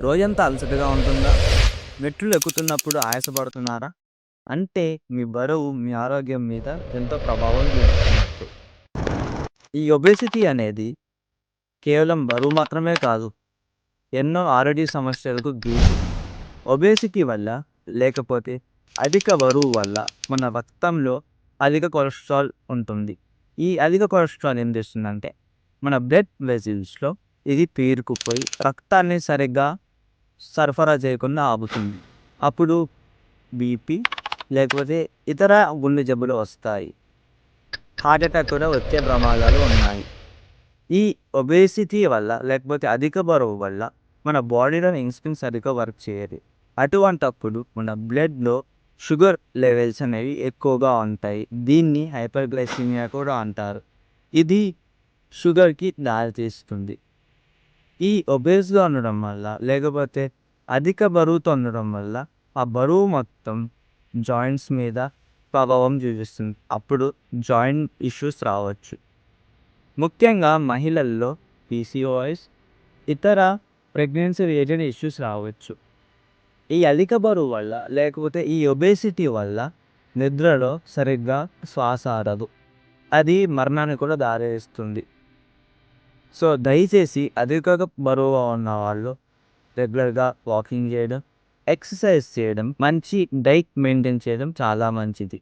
రోజంతా అలసటగా ఉంటుందా? మెట్లు ఎక్కుతున్నప్పుడు ఆయాసపడుతున్నారా? అంటే మీ బరువు మీ ఆరోగ్యం మీద ఎంతో ప్రభావం చూపుతున్నట్టు. ఈ ఒబేసిటీ అనేది కేవలం బరువు మాత్రమే కాదు ఎన్నో ఆరోగ్య సమస్యలకు గీటు ఒబేసిటీ వల్ల లేకపోతే అధిక బరువు వల్ల మన రక్తంలో అధిక కొలెస్ట్రాల్ ఉంటుంది. ఈ అధిక కొలెస్ట్రాల్ ఏం చేస్తుందంటే మన బ్లడ్ వెజిల్స్లో ఇది పేరుకుపోయి రక్తాన్ని సరిగ్గా సరఫరా చేయకుండా ఆపుతుంది. అప్పుడు బీపీ లేకపోతే ఇతర గుండె జబ్బులు వస్తాయి. హార్ట్ అటాక్ కూడా వచ్చే ప్రమాదాలు ఉన్నాయి. ఈ ఒబేసిటీ వల్ల లేకపోతే అధిక బరువు వల్ల మన బాడీలో ఇన్సులిన్ సరిగ్గా వర్క్ చేయదు. అటువంటప్పుడు మన బ్లడ్లో షుగర్ లెవెల్స్ అనేవి ఎక్కువగా ఉంటాయి. దీన్ని హైపర్గ్లైసిమియా కూడా అంటారు. ఇది షుగర్కి దారితీస్తుంది. ఈ ఒబేస్గా ఉండడం వల్ల లేకపోతే అధిక బరువుతో ఉండడం వల్ల ఆ బరువు మొత్తం జాయింట్స్ మీద ప్రభావం చూపిస్తుంది. అప్పుడు జాయింట్ ఇష్యూస్ రావచ్చు. ముఖ్యంగా మహిళల్లో పీసీఓఎస్ ఇతర ప్రెగ్నెన్సీ రిలేటెడ్ ఇష్యూస్ రావచ్చు. ఈ అధిక బరువు వల్ల లేకపోతే ఈ ఒబేసిటీ వల్ల నిద్రలో సరిగ్గా శ్వాస ఆడదు అది మరణానికి కూడా దారితీస్తుంది. సో దయచేసి అధిక బరువుగా ఉన్న వాళ్ళు రెగ్యులర్గా వాకింగ్ చేయడం ఎక్సర్సైజ్ చేయడం మంచి డైట్ మెయింటైన్ చేయడం చాలా మంచిది.